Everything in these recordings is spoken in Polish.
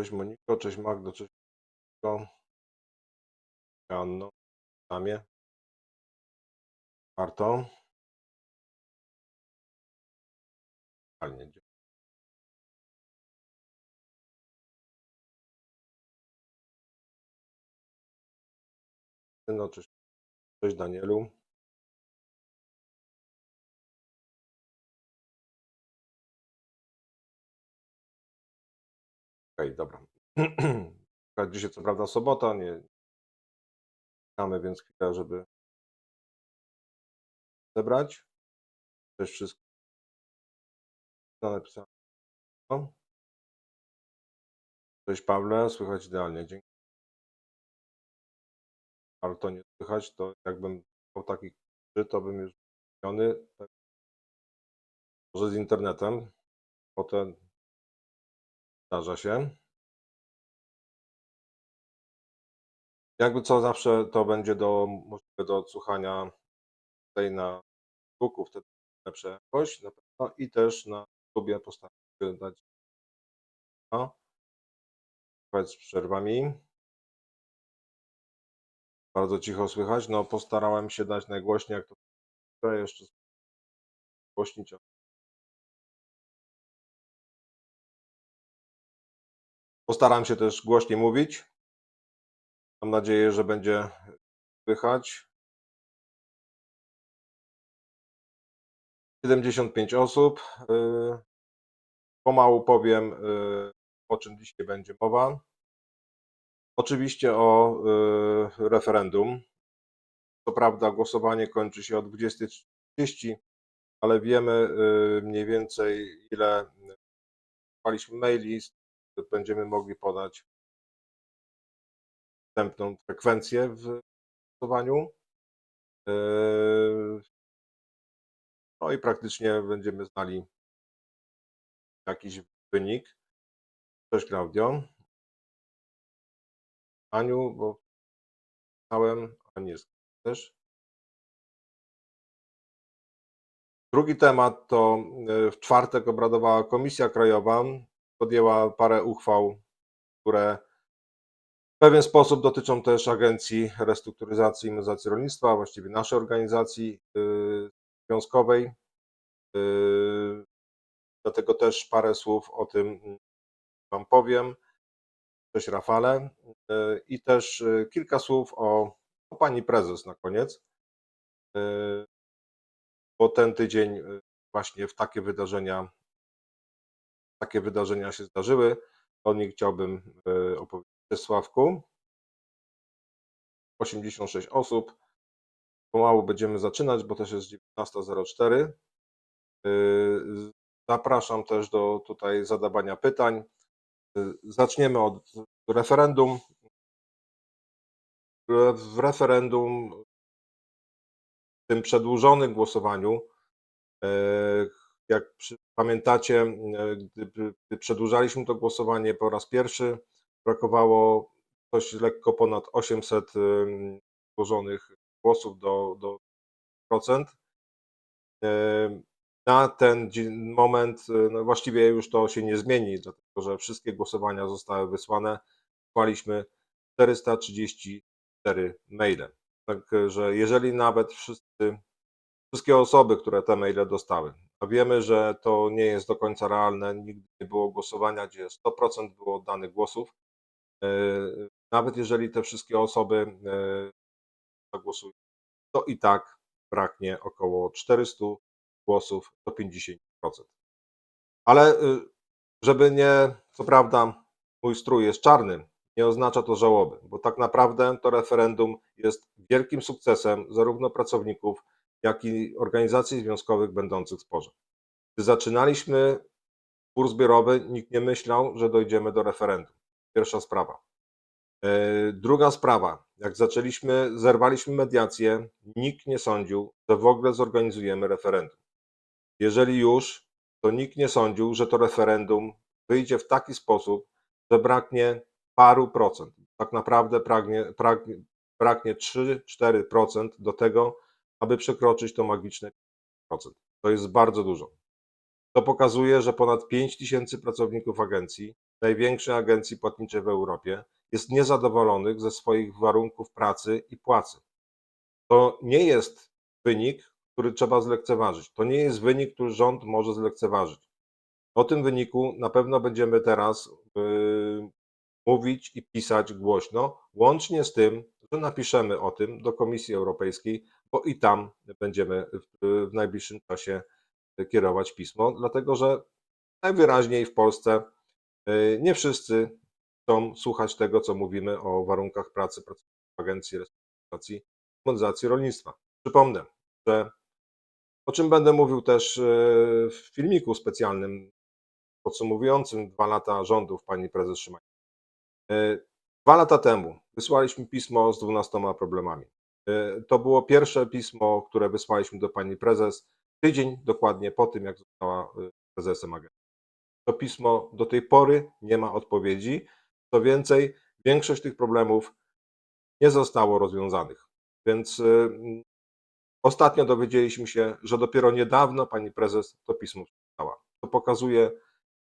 Cześć Moniko, cześć Magdo, cześć Moniko. Anno, Damie. Warto. No, cześć, cześć Danielu. Okej, dobra. Akurat Dzisiaj co prawda sobota, nie mamy więc chwilę, żeby zebrać. No, napisałem. No. Cześć Pawle, słychać idealnie. Dzięki. Ale to nie słychać, to jakbym miał taki krzyk, to bym już zmieniony. Może z internetem. Potem zdarza się. Jakby co zawsze to będzie do, możliwe do odsłuchania tutaj na Facebooku, wtedy lepsza jakość na pewno i też na YouTubie postaram się dać no. Z przerwami. Bardzo cicho słychać. No postarałem się dać najgłośniej, jak to jeszcze głośnić. Postaram się też głośniej mówić. Mam nadzieję, że będzie słychać. 75 osób. Y, Pomału powiem, y, o czym dzisiaj będzie mowa. Oczywiście o y, referendum. Co prawda głosowanie kończy się o 20.30, ale wiemy mniej więcej ile wysłaliśmy maili, będziemy mogli podać wstępną frekwencję w głosowaniu. Y, No i praktycznie będziemy znali jakiś wynik. Cześć Klaudio. Aniu, bo pisałem, a nie też. Drugi temat to y, w czwartek obradowała Komisja Krajowa. Podjęła parę uchwał, które w pewien sposób dotyczą też Agencji Restrukturyzacji i Modernizacji Rolnictwa, właściwie naszej organizacji y, związkowej. Y, Dlatego też parę słów o tym Wam powiem. Cześć Rafale. I też kilka słów o, o Pani Prezes na koniec. Bo ten tydzień właśnie w takie wydarzenia, takie wydarzenia się zdarzyły. O nich chciałbym y, opowiedzieć. Sławku. 86 osób. Pomału będziemy zaczynać, bo też jest 19.04. Y, Zapraszam też do tutaj zadawania pytań. Y, Zaczniemy od referendum. W referendum, w tym przedłużonym głosowaniu, jak pamiętacie, gdy, gdy przedłużaliśmy to głosowanie po raz pierwszy, brakowało coś lekko ponad 800 y, złożonych głosów do, do procent. Na ten moment, y, no właściwie już to się nie zmieni, dlatego że wszystkie głosowania zostały wysłane. Wysłaliśmy 434 maile. Także jeżeli nawet wszyscy, wszystkie osoby, które te maile dostały, wiemy, że to nie jest do końca realne, nigdy nie było głosowania, gdzie 100% było oddanych głosów, y, nawet jeżeli te wszystkie osoby y, zagłosują, to i tak braknie około 400 głosów do 50%. Ale y, żeby nie, co prawda, mój strój jest czarny, nie oznacza to żałoby, bo tak naprawdę to referendum jest wielkim sukcesem zarówno pracowników, jak i organizacji związkowych będących w sporze. Gdy zaczynaliśmy spór zbiorowy, nikt nie myślał, że dojdziemy do referendum. Pierwsza sprawa. E, Druga sprawa, jak zaczęliśmy, zerwaliśmy mediację, nikt nie sądził, że w ogóle zorganizujemy referendum. Jeżeli już, to nikt nie sądził, że to referendum wyjdzie w taki sposób, że braknie paru procent. Tak naprawdę pragnie, pragnie, braknie 3-4% do tego, aby przekroczyć to magiczne procent. To jest bardzo dużo. To pokazuje, że ponad 5 tysięcy pracowników agencji największej agencji płatniczej w Europie jest niezadowolonych ze swoich warunków pracy i płacy. To nie jest wynik, który trzeba zlekceważyć. To nie jest wynik, który rząd może zlekceważyć. O tym wyniku na pewno będziemy teraz yy, mówić i pisać głośno, łącznie z tym, że napiszemy o tym do Komisji Europejskiej, bo i tam będziemy w, w najbliższym czasie kierować pismo, dlatego że najwyraźniej w Polsce yy, nie wszyscy chcą słuchać tego, co mówimy o warunkach pracy pracowników Agencji Restrukturyzacji i Modernizacji Rolnictwa. Przypomnę, że o czym będę mówił też yy, w filmiku specjalnym podsumowującym dwa lata rządów pani prezes Szymańskiej. Yy, Dwa lata temu wysłaliśmy pismo z 12 problemami. Yy, To było pierwsze pismo, które wysłaliśmy do pani prezes tydzień dokładnie po tym, jak została yy, prezesem agencji. To pismo do tej pory nie ma odpowiedzi. Co więcej, większość tych problemów nie zostało rozwiązanych. Więc yy, ostatnio dowiedzieliśmy się, że dopiero niedawno pani prezes to pismo przeczytała. To pokazuje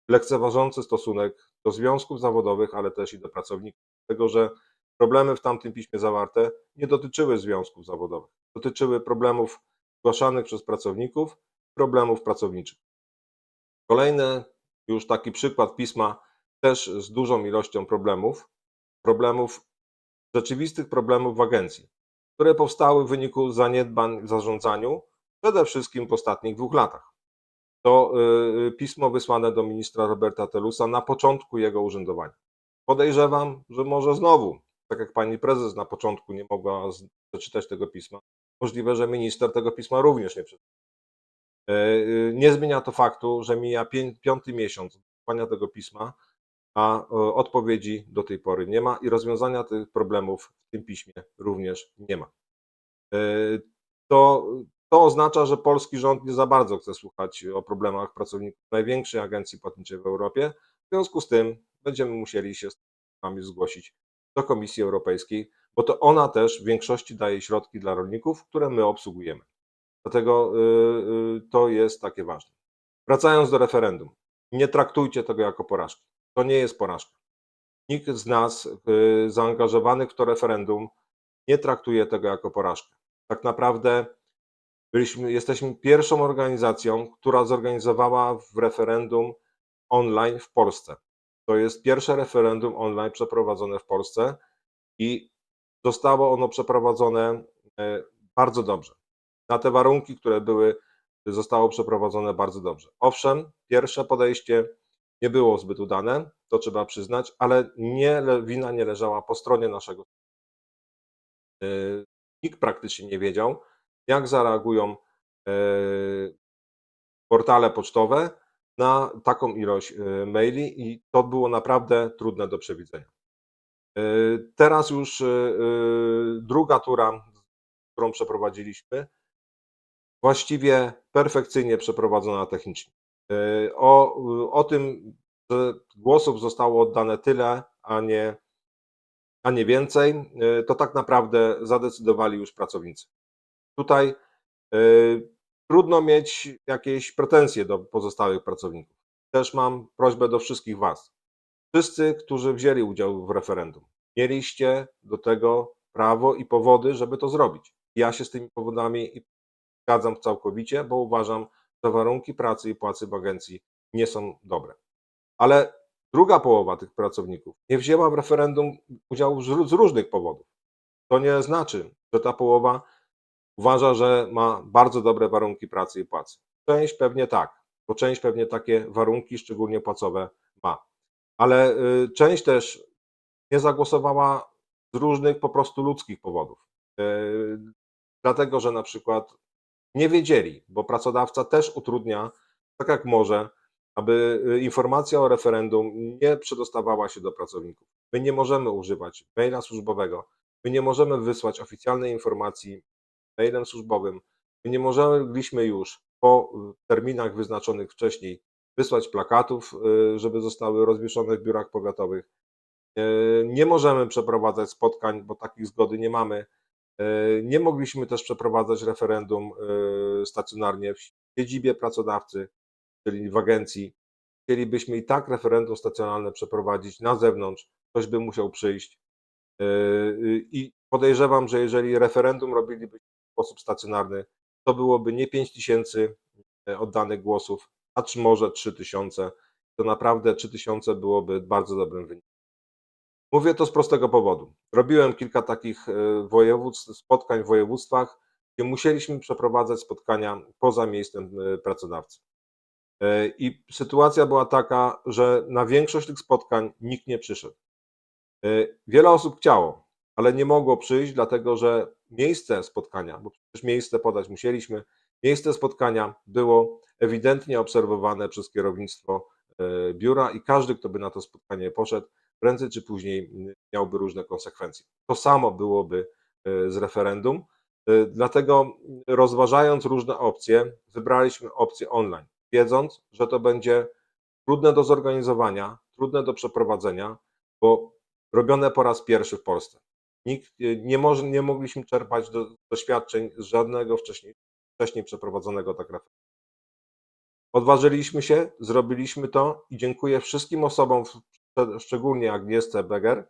lekceważący stosunek do związków zawodowych, ale też i do pracowników. Dlatego, że problemy w tamtym piśmie zawarte nie dotyczyły związków zawodowych, dotyczyły problemów zgłaszanych przez pracowników, problemów pracowniczych. Kolejny już taki przykład pisma, też z dużą ilością problemów, problemów, rzeczywistych problemów w agencji, które powstały w wyniku zaniedbań w zarządzaniu, przede wszystkim w ostatnich dwóch latach. To y, pismo wysłane do ministra Roberta Telusa na początku jego urzędowania. Podejrzewam, że może znowu, tak jak pani prezes na początku nie mogła przeczytać tego pisma, możliwe, że minister tego pisma również nie przeczytał. E, y, Nie zmienia to faktu, że mija piąty miesiąc wysłania tego pisma, a odpowiedzi do tej pory nie ma i rozwiązania tych problemów w tym piśmie również nie ma. E, To, to oznacza, że polski rząd nie za bardzo chce słuchać o problemach pracowników największej agencji płatniczej w Europie. W związku z tym będziemy musieli się z nami zgłosić do Komisji Europejskiej, bo to ona też w większości daje środki dla rolników, które my obsługujemy. Dlatego y, y, to jest takie ważne. Wracając do referendum, nie traktujcie tego jako porażki. To nie jest porażka. Nikt z nas y, zaangażowanych w to referendum nie traktuje tego jako porażkę. Tak naprawdę byliśmy, jesteśmy pierwszą organizacją, która zorganizowała w referendum online w Polsce. To jest pierwsze referendum online przeprowadzone w Polsce i zostało ono przeprowadzone e, bardzo dobrze. Na te warunki, które były, zostało przeprowadzone bardzo dobrze. Owszem, pierwsze podejście nie było zbyt udane, to trzeba przyznać, ale nie, wina nie leżała po stronie naszego. E, Nikt praktycznie nie wiedział, jak zareagują e, portale pocztowe na taką ilość e, maili i to było naprawdę trudne do przewidzenia. E, Teraz już e, druga tura, którą przeprowadziliśmy, właściwie perfekcyjnie przeprowadzona technicznie. O, o tym, że głosów zostało oddane tyle, a nie, a nie więcej, to tak naprawdę zadecydowali już pracownicy. Tutaj trudno mieć jakieś pretensje do pozostałych pracowników. Też mam prośbę do wszystkich Was. Wszyscy, którzy wzięli udział w referendum, mieliście do tego prawo i powody, żeby to zrobić. Ja się z tymi powodami zgadzam całkowicie, bo uważam, że warunki pracy i płacy w agencji nie są dobre. Ale druga połowa tych pracowników nie wzięła w referendum udziału z różnych powodów. To nie znaczy, że ta połowa uważa, że ma bardzo dobre warunki pracy i płacy. Część pewnie tak, bo część pewnie takie warunki, szczególnie płacowe, ma. Ale y, część też nie zagłosowała z różnych po prostu ludzkich powodów. Y, Dlatego, że na przykład nie wiedzieli, bo pracodawca też utrudnia, tak jak może, aby y, informacja o referendum nie przedostawała się do pracowników. My nie możemy używać maila służbowego, my nie możemy wysłać oficjalnej informacji mailem służbowym, my nie mogliśmy już po y, terminach wyznaczonych wcześniej wysłać plakatów, y, żeby zostały rozwieszone w biurach powiatowych. Y, Nie możemy przeprowadzać spotkań, bo takich zgody nie mamy. Nie mogliśmy też przeprowadzać referendum stacjonarnie w siedzibie pracodawcy, czyli w agencji. chcielibyśmy i tak referendum stacjonarne przeprowadzić na zewnątrz, ktoś by musiał przyjść. I podejrzewam, że jeżeli referendum robilibyśmy sposób stacjonarny, to byłoby nie 5 tysięcy e, oddanych głosów, a czy może 3 tysiące. To naprawdę 3 tysiące byłoby bardzo dobrym wynikiem. Mówię to z prostego powodu. Robiłem kilka takich e, województw, spotkań w województwach, gdzie musieliśmy przeprowadzać spotkania poza miejscem e, pracodawcy. I sytuacja była taka, że na większość tych spotkań nikt nie przyszedł. Wiele osób chciało, ale nie mogło przyjść, dlatego że miejsce spotkania, bo przecież miejsce podać musieliśmy, miejsce spotkania było ewidentnie obserwowane przez kierownictwo e, biura i każdy, kto by na to spotkanie poszedł, prędzej czy później miałby różne konsekwencje. To samo byłoby e, z referendum. E, Dlatego rozważając różne opcje, wybraliśmy opcję online, wiedząc, że to będzie trudne do zorganizowania, trudne do przeprowadzenia, bo robione po raz pierwszy w Polsce. Nikt, e, nie, nie mogliśmy czerpać do, doświadczeń z żadnego wcześniej, wcześniej przeprowadzonego tak referendum. Odważyliśmy się, zrobiliśmy to i dziękuję wszystkim osobom, szczególnie Agnieszce Beger,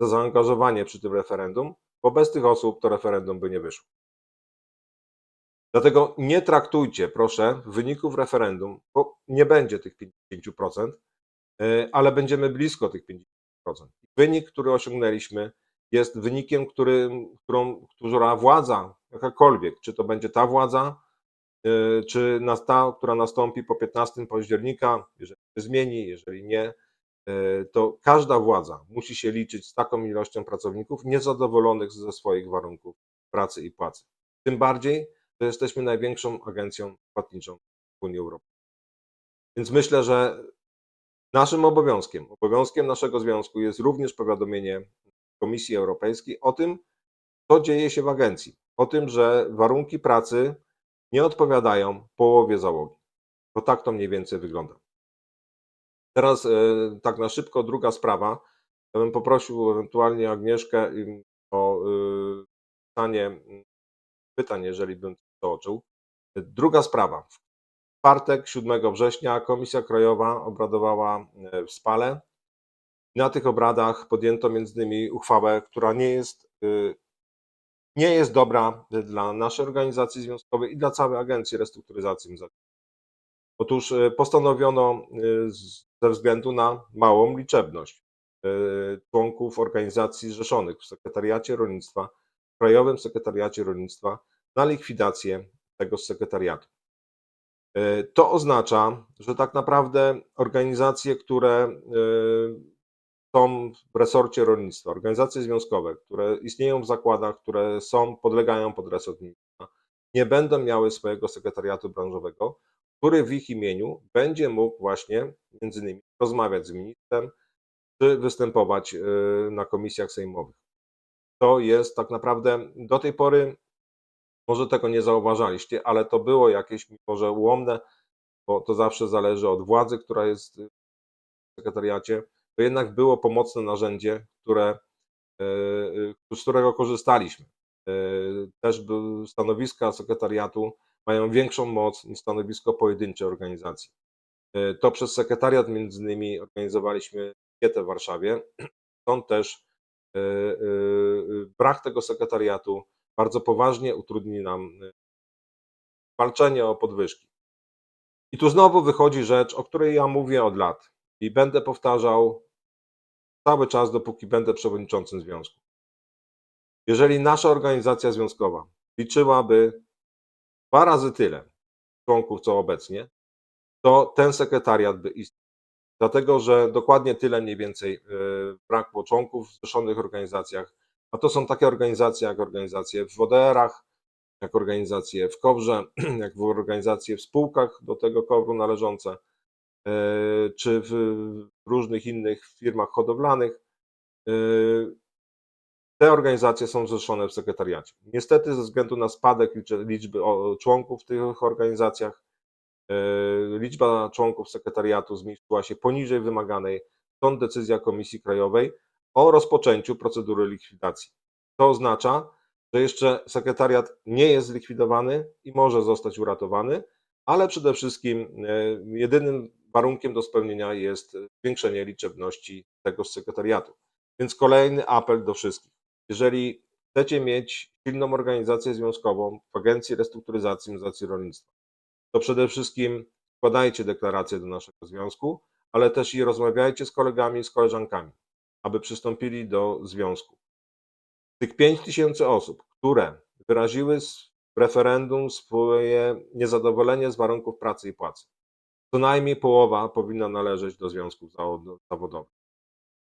za zaangażowanie przy tym referendum, bo bez tych osób to referendum by nie wyszło. Dlatego nie traktujcie, proszę, wyników referendum, bo nie będzie tych 50%, e, ale będziemy blisko tych 50%. Wynik, który osiągnęliśmy, jest wynikiem, którym, którą, która władza, jakakolwiek, czy to będzie ta władza, e, czy ta, która nastąpi po 15 października, jeżeli się zmieni, jeżeli nie, e, to każda władza musi się liczyć z taką ilością pracowników niezadowolonych ze swoich warunków pracy i płacy. Tym bardziej, że jesteśmy największą agencją płatniczą w Unii Europejskiej. Więc myślę, że naszym obowiązkiem, obowiązkiem naszego związku jest również powiadomienie Komisji Europejskiej o tym, co dzieje się w agencji. O tym, że warunki pracy nie odpowiadają połowie załogi. Bo tak to mniej więcej wygląda. Teraz e, tak na szybko druga sprawa. Ja bym poprosił ewentualnie Agnieszkę o y, pytanie, pytań, jeżeli bym to oczył. Druga sprawa. W czwartek, 7 września, Komisja Krajowa obradowała e, w Spale. Na tych obradach podjęto między innymi uchwałę, która nie jest, y, nie jest dobra dla naszej organizacji związkowej i dla całej Agencji Restrukturyzacji Muzeów. Otóż e, postanowiono z- ze względu na małą liczebność członków organizacji zrzeszonych w Sekretariacie Rolnictwa, w Krajowym Sekretariacie Rolnictwa, na likwidację tego sekretariatu. To oznacza, że tak naprawdę organizacje, które są w resorcie rolnictwa, organizacje związkowe, które istnieją w zakładach, które są, podlegają pod resort ministra, nie będą miały swojego sekretariatu branżowego, który w ich imieniu będzie mógł właśnie między innymi rozmawiać z ministrem, czy występować e, na komisjach sejmowych. To jest tak naprawdę do tej pory, może tego nie zauważaliście, ale to było jakieś może ułomne, bo to zawsze zależy od władzy, która jest w sekretariacie, to jednak było pomocne narzędzie, które, e, e, z którego korzystaliśmy. E, Też stanowiska sekretariatu mają większą moc niż stanowisko pojedynczej organizacji. To przez sekretariat między innymi organizowaliśmy pietę w Warszawie. Stąd też brak tego sekretariatu bardzo poważnie utrudni nam walczenie o podwyżki. I tu znowu wychodzi rzecz, o której ja mówię od lat i będę powtarzał cały czas, dopóki będę przewodniczącym związku. Jeżeli nasza organizacja związkowa liczyłaby dwa razy tyle członków, co obecnie, to ten sekretariat by istniał. Dlatego, że dokładnie tyle mniej więcej e, brakło członków w zrzeszonych organizacjach, a to są takie organizacje jak organizacje w WDR-ach, jak organizacje w KOWRze, jak w organizacje w spółkach do tego KOWRu należące, e, czy w różnych innych firmach hodowlanych. E, Te organizacje są zrzeszone w sekretariacie. Niestety, ze względu na spadek liczby członków w tych organizacjach, e, liczba członków sekretariatu zmniejszyła się poniżej wymaganej. Stąd decyzja Komisji Krajowej o rozpoczęciu procedury likwidacji. To oznacza, że jeszcze sekretariat nie jest zlikwidowany i może zostać uratowany, ale przede wszystkim e, jedynym warunkiem do spełnienia jest zwiększenie liczebności tegoż sekretariatu. Więc kolejny apel do wszystkich. Jeżeli chcecie mieć silną organizację związkową w Agencji Restrukturyzacji i Modernizacji Rolnictwa, to przede wszystkim składajcie deklaracje do naszego związku, ale też i rozmawiajcie z kolegami i z koleżankami, aby przystąpili do związku. Tych 5 tysięcy osób, które wyraziły w referendum swoje niezadowolenie z warunków pracy i płacy, co najmniej połowa powinna należeć do związków zawodo- zawodowych.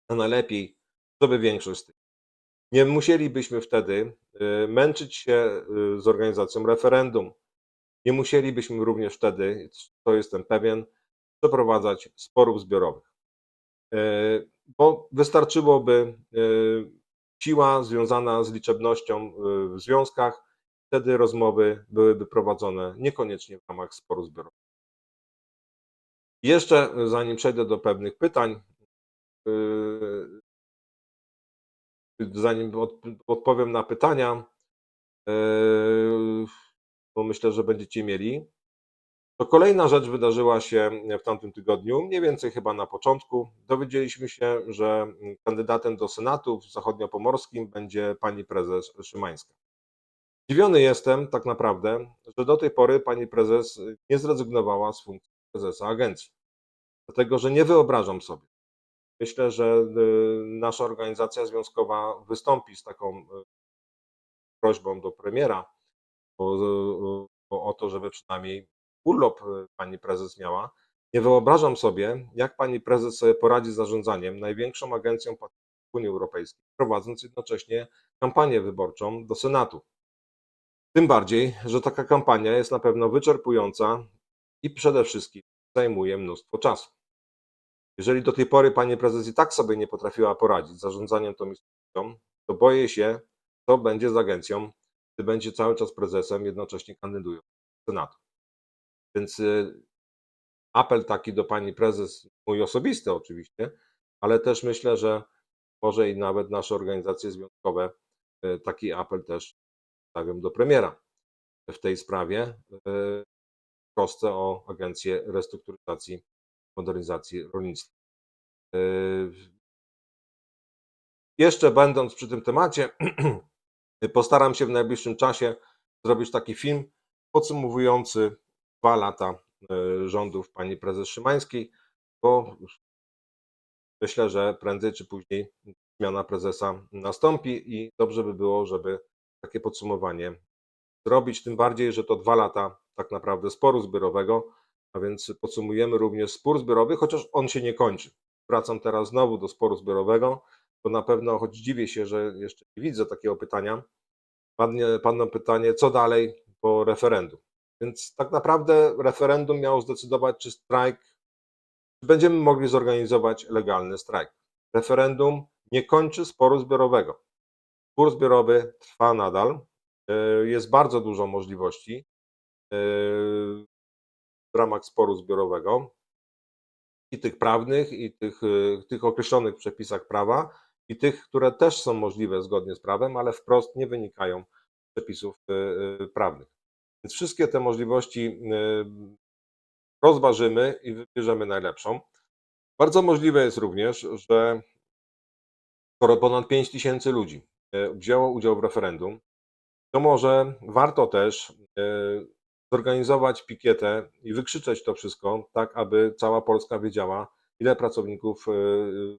A najlepiej, żeby większość z tych. Nie musielibyśmy wtedy y, męczyć się y, z organizacją referendum. Nie musielibyśmy również wtedy, to jestem pewien, przeprowadzać sporów zbiorowych. Y, Bo wystarczyłoby siła związana z liczebnością w związkach, wtedy rozmowy byłyby prowadzone niekoniecznie w ramach sporu zbiorowego. Jeszcze y, zanim przejdę do pewnych pytań, y, zanim od, odpowiem na pytania, yy, bo myślę, że będziecie mieli, to kolejna rzecz wydarzyła się w tamtym tygodniu, mniej więcej chyba na początku. Dowiedzieliśmy się, że kandydatem do Senatu w zachodniopomorskim będzie pani prezes Szymańska. Zdziwiony jestem tak naprawdę, że do tej pory pani prezes nie zrezygnowała z funkcji prezesa agencji. Dlatego, że nie wyobrażam sobie, Myślę, że y, nasza organizacja związkowa wystąpi z taką y, prośbą do premiera o, o, to, żeby przynajmniej urlop y, pani prezes miała. Nie wyobrażam sobie, jak pani prezes sobie poradzi z zarządzaniem największą agencją Unii Europejskiej, prowadząc jednocześnie kampanię wyborczą do Senatu. Tym bardziej, że taka kampania jest na pewno wyczerpująca i przede wszystkim zajmuje mnóstwo czasu. Jeżeli do tej pory pani prezes i tak sobie nie potrafiła poradzić z zarządzaniem tą instytucją, to boję się, co będzie z agencją, gdy będzie cały czas prezesem, jednocześnie kandydując do Senatu. Więc y, apel taki do pani prezes, mój osobisty oczywiście, ale też myślę, że może i nawet nasze organizacje związkowe y, taki apel też stawiam do premiera w tej sprawie y, trosce o Agencję Restrukturyzacji i Modernizacji Rolnictwa. Yy, Jeszcze będąc przy tym temacie, postaram się w najbliższym czasie zrobić taki film podsumowujący dwa lata yy, rządów pani prezes Szymańskiej, bo myślę, że prędzej czy później zmiana prezesa nastąpi i dobrze by było, żeby takie podsumowanie zrobić, tym bardziej, że to dwa lata tak naprawdę sporu zbiorowego, a więc podsumujemy również spór zbiorowy, chociaż on się nie kończy. Wracam teraz znowu do sporu zbiorowego, to na pewno, choć dziwię się, że jeszcze nie widzę takiego pytania, padnie, padną pytanie, co dalej po referendum. Więc tak naprawdę referendum miało zdecydować, czy strajk, czy będziemy mogli zorganizować legalny strajk. Referendum nie kończy sporu zbiorowego. Spór zbiorowy trwa nadal. Yy, Jest bardzo dużo możliwości yy, w ramach sporu zbiorowego i tych prawnych, i tych, y, tych określonych w przepisach prawa, i tych, które też są możliwe zgodnie z prawem, ale wprost nie wynikają z przepisów prawnych. Więc wszystkie te możliwości rozważymy i wybierzemy najlepszą. Bardzo możliwe jest również, że skoro ponad 5 tysięcy ludzi wzięło udział w referendum, to może warto też y, zorganizować pikietę i wykrzyczeć to wszystko, tak aby cała Polska wiedziała, ile pracowników y,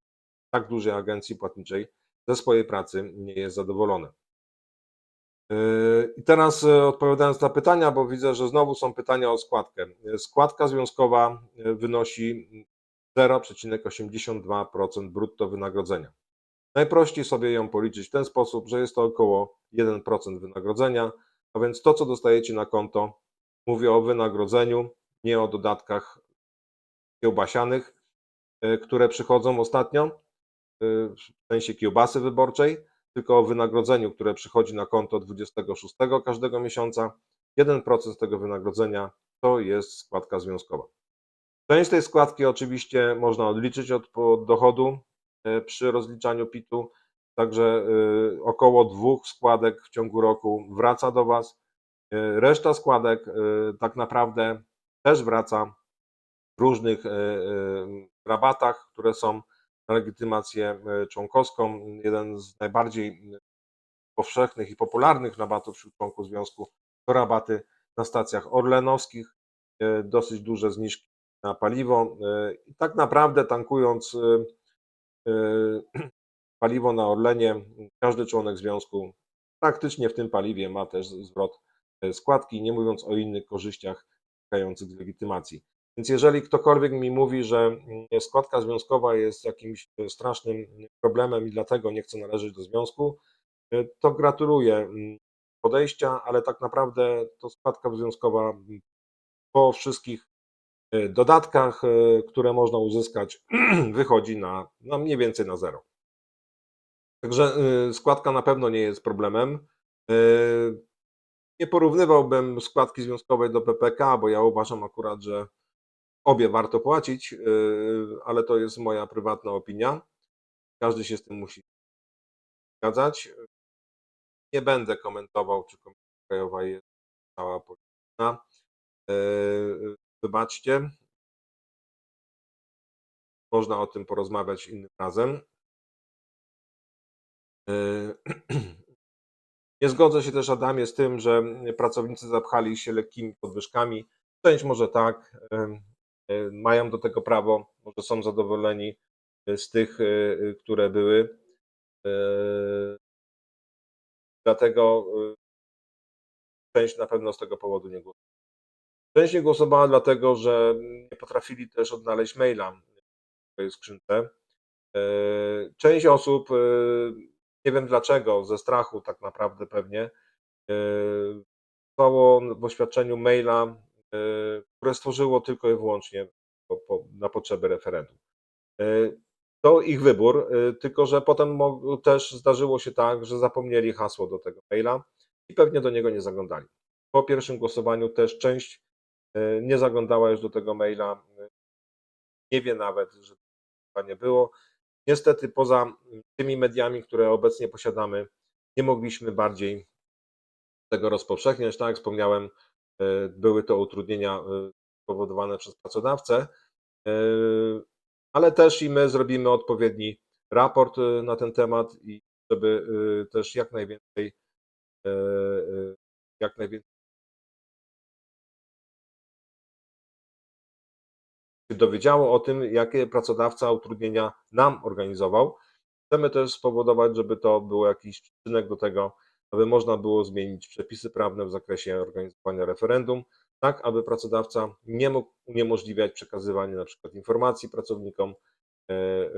tak dużej agencji płatniczej ze swojej pracy nie jest zadowolone. Yy, I teraz odpowiadając na pytania, bo widzę, że znowu są pytania o składkę. Składka związkowa wynosi 0,82% brutto wynagrodzenia. Najprościej sobie ją policzyć w ten sposób, że jest to około 1% wynagrodzenia, a więc to, co dostajecie na konto, mówię o wynagrodzeniu, nie o dodatkach kiełbasianych, y, które przychodzą ostatnio, y, w sensie kiełbasy wyborczej, tylko o wynagrodzeniu, które przychodzi na konto 26 każdego miesiąca. 1% z tego wynagrodzenia to jest składka związkowa. Część tej składki oczywiście można odliczyć od dochodu e, przy rozliczaniu PIT-u, także y, około dwóch składek w ciągu roku wraca do Was. E, Reszta składek tak naprawdę też wraca w różnych e, e, rabatach, które są na legitymację e, członkowską. Jeden z najbardziej powszechnych i popularnych rabatów wśród członków związku to rabaty na stacjach orlenowskich, e, dosyć duże zniżki na paliwo. E, I tak naprawdę tankując e, e, paliwo na Orlenie, każdy członek związku praktycznie w tym paliwie ma też zwrot e, składki, nie mówiąc o innych korzyściach wynikających z legitymacji. Więc jeżeli ktokolwiek mi mówi, że mm, składka związkowa jest jakimś e, strasznym problemem i dlatego nie chce należeć do związku, e, to gratuluję mm, podejścia, ale tak naprawdę to składka związkowa po wszystkich dodatkach, e, które można uzyskać, wychodzi na, na mniej więcej na zero. Także y, składka na pewno nie jest problemem. Nie porównywałbym składki związkowej do PPK, bo ja uważam akurat, że obie warto płacić, ale to jest moja prywatna opinia. Każdy się z tym musi zgadzać. Nie będę komentował, czy Komisja Krajowa jest cała polityczna. Wybaczcie. Można o tym porozmawiać innym razem. Y, Nie zgodzę się też, Adamie, z tym, że pracownicy zapchali się lekkimi podwyżkami. Część może tak, y, mają do tego prawo, może są zadowoleni y, z tych, y, które były. Dlatego część na pewno z tego powodu nie głosowała. Część nie głosowała dlatego, że nie potrafili też odnaleźć maila w swojej skrzynce. Y, Część osób, y, nie wiem dlaczego, ze strachu tak naprawdę pewnie, y, wysłało w oświadczeniu maila, które stworzyło tylko i wyłącznie na potrzeby referendum. To ich wybór, tylko że potem też zdarzyło się tak, że zapomnieli hasło do tego maila i pewnie do niego nie zaglądali. Po pierwszym głosowaniu też część nie zaglądała już do tego maila, nie wie nawet, że to nie było. Niestety poza tymi mediami, które obecnie posiadamy, nie mogliśmy bardziej tego rozpowszechniać. Tak jak wspomniałem, y, były to utrudnienia y, spowodowane przez pracodawcę, ale też i my zrobimy odpowiedni raport na ten temat i żeby też jak najwięcej jak najwięcej się dowiedziało o tym, jakie pracodawca utrudnienia nam organizował. Chcemy też spowodować, żeby to był jakiś przyczynek do tego, aby można było zmienić przepisy prawne w zakresie organizowania referendum, tak aby pracodawca nie mógł uniemożliwiać przekazywania na przykład informacji pracownikom e, e,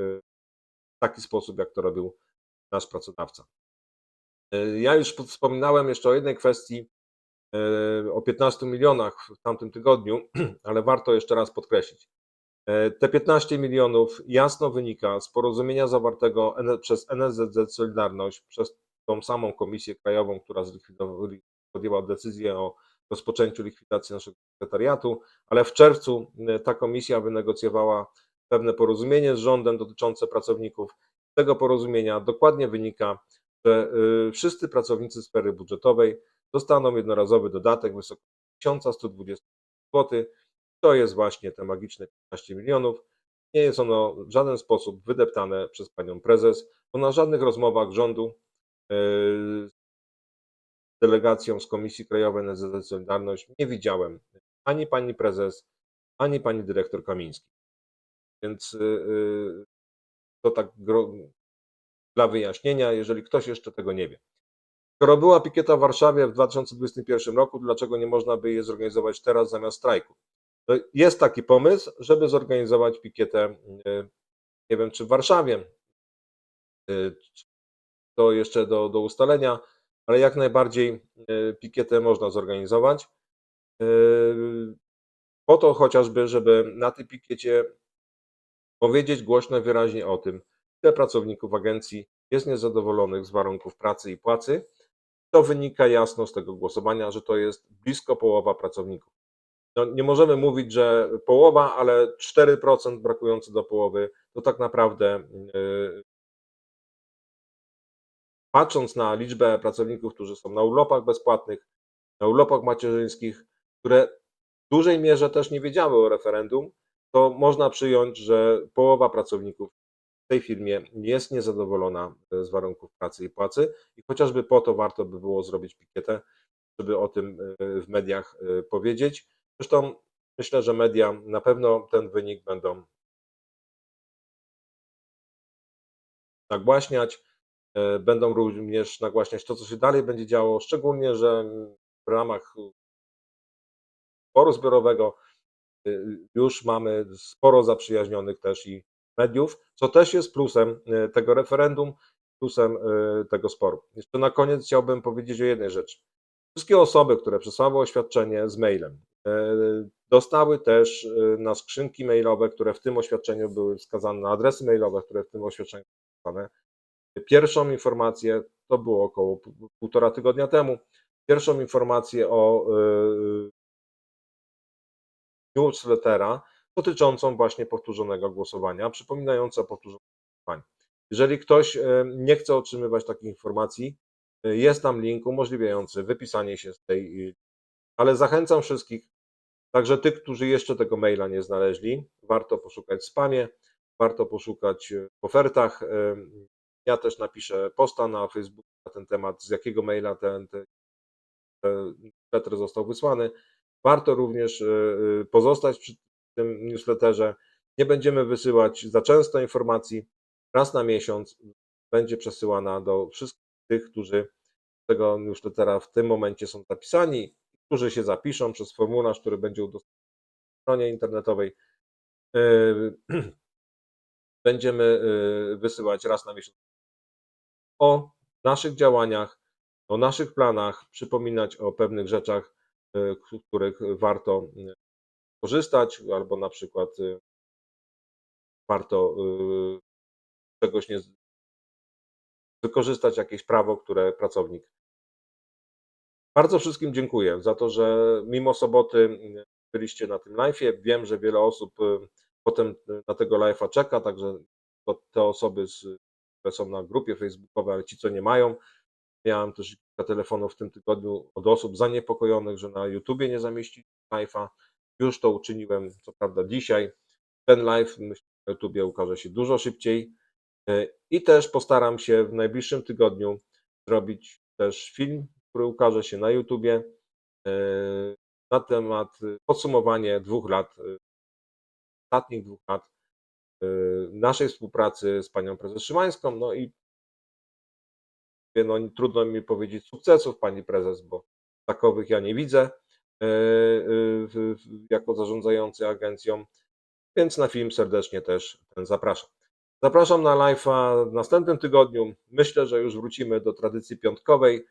w taki sposób, jak to robił nasz pracodawca. E, Ja już wspominałem jeszcze o jednej kwestii, o 15 milionach w tamtym tygodniu, ale warto jeszcze raz podkreślić. E, Te 15 milionów jasno wynika z porozumienia zawartego przez NSZZ Solidarność, przez tą samą Komisję Krajową, która podjęła decyzję o rozpoczęciu likwidacji naszego sekretariatu, ale w czerwcu e, ta komisja wynegocjowała pewne porozumienie z rządem dotyczące pracowników. Z tego porozumienia dokładnie wynika, że y, wszyscy pracownicy sfery budżetowej dostaną jednorazowy dodatek w wysokości 1120 zł. To jest właśnie te magiczne 15 milionów. Nie jest ono w żaden sposób wydeptane przez panią prezes, bo na żadnych rozmowach rządu yy, z delegacją z Komisji Krajowej NSZZ Solidarność nie widziałem ani pani prezes, ani pani dyrektor Kamiński. Więc yy, to tak dla wyjaśnienia, jeżeli ktoś jeszcze tego nie wie. Skoro była pikieta w Warszawie w 2021 roku, dlaczego nie można by jej zorganizować teraz zamiast strajku? Jest taki pomysł, żeby zorganizować pikietę, y, nie wiem czy w Warszawie, y, to jeszcze do, do ustalenia, ale jak najbardziej y, pikietę można zorganizować. Po to chociażby, żeby na tej pikiecie powiedzieć głośno wyraźnie o tym, ile pracowników agencji jest niezadowolonych z warunków pracy i płacy. To wynika jasno z tego głosowania, że to jest blisko połowa pracowników. No, nie możemy mówić, że połowa, ale 4% brakujące do połowy, to tak naprawdę yy, patrząc na liczbę pracowników, którzy są na urlopach bezpłatnych, na urlopach macierzyńskich, które w dużej mierze też nie wiedziały o referendum, to można przyjąć, że połowa pracowników w tej firmie jest niezadowolona e, z warunków pracy i płacy i chociażby po to warto by było zrobić pikietę, żeby o tym e, w mediach powiedzieć. Zresztą myślę, że media na pewno ten wynik będą nagłaśniać. E, Będą również nagłaśniać to, co się dalej będzie działo, szczególnie, że w ramach sporu zbiorowego y, już mamy sporo zaprzyjaźnionych też i mediów, co też jest plusem e, tego referendum, plusem e, tego sporu. Jeszcze na koniec chciałbym powiedzieć o jednej rzeczy. Wszystkie osoby, które przesłały oświadczenie z mailem, e, dostały też e, na skrzynki mailowe, które w tym oświadczeniu były wskazane, na adresy mailowe, które w tym oświadczeniu były wskazane. Pierwszą informację, to było około półtora tygodnia temu, pierwszą informację o e, newslettera dotyczącą właśnie powtórzonego głosowania, przypominająca o powtórzonym głosowaniu. Jeżeli ktoś e, nie chce otrzymywać takich informacji, e, jest tam link umożliwiający wypisanie się z tej, ale zachęcam wszystkich, także tych, którzy jeszcze tego maila nie znaleźli, warto poszukać w spamie, warto poszukać w ofertach. Ja też napiszę posta na Facebooku na ten temat, z jakiego maila ten, ten, ten newsletter został wysłany. Warto również e, e, pozostać przy tym newsletterze. Nie będziemy wysyłać za często informacji. Raz na miesiąc będzie przesyłana do wszystkich tych, którzy tego newslettera w tym momencie są zapisani, którzy się zapiszą przez formularz, który będzie udostępniony na stronie internetowej. E, Będziemy e, wysyłać raz na miesiąc o naszych działaniach, o naszych planach, przypominać o pewnych rzeczach, z których warto korzystać, albo na przykład warto czegoś nie wykorzystać jakieś prawo, które pracownik. Bardzo wszystkim dziękuję za to, że mimo soboty byliście na tym live'ie. Wiem, że wiele osób e, potem na tego live'a czeka, także to te osoby, z, które są na grupie facebookowej, ale ci, co nie mają. Miałem też kilka telefonów w tym tygodniu od osób zaniepokojonych, że na YouTubie nie zamieścili live'a. Już to uczyniłem, co prawda dzisiaj. Ten live, myślę, na YouTubie ukaże się dużo szybciej. E, I też postaram się w najbliższym tygodniu zrobić też film, który ukaże się na YouTubie e, na temat e, podsumowanie dwóch lat, e, ostatnich dwóch lat naszej współpracy z panią prezes Szymańską. No i no, trudno mi powiedzieć sukcesów pani prezes, bo takowych ja nie widzę jako zarządzający agencją, więc na film serdecznie też ten zapraszam. Zapraszam na live'a w następnym tygodniu. Myślę, że już wrócimy do tradycji piątkowej.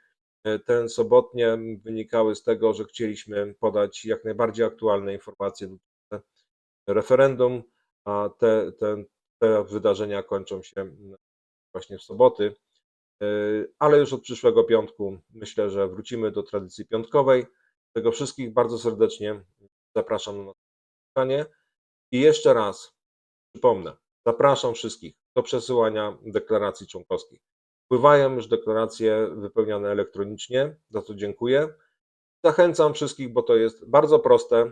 E, Ten sobotnie wynikały z tego, że chcieliśmy podać jak najbardziej aktualne informacje dotyczące referendum, a te, te, te wydarzenia kończą się właśnie w soboty. E, Ale już od przyszłego piątku myślę, że wrócimy do tradycji piątkowej. Tego wszystkich bardzo serdecznie zapraszam na spotkanie. I jeszcze raz przypomnę, zapraszam wszystkich do przesyłania deklaracji członkowskich. Wpływają już deklaracje wypełniane elektronicznie, za co dziękuję. Zachęcam wszystkich, bo to jest bardzo proste,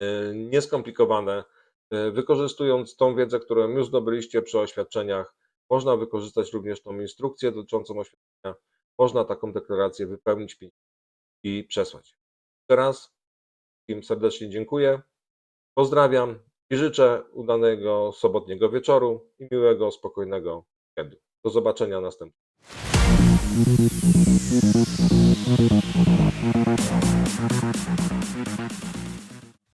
e, nieskomplikowane. E, Wykorzystując tą wiedzę, którą już zdobyliście przy oświadczeniach, można wykorzystać również tą instrukcję dotyczącą oświadczenia. Można taką deklarację wypełnić i przesłać. Teraz wszystkim serdecznie dziękuję. Pozdrawiam i życzę udanego sobotniego wieczoru i miłego, spokojnego weekendu. Do zobaczenia następnym.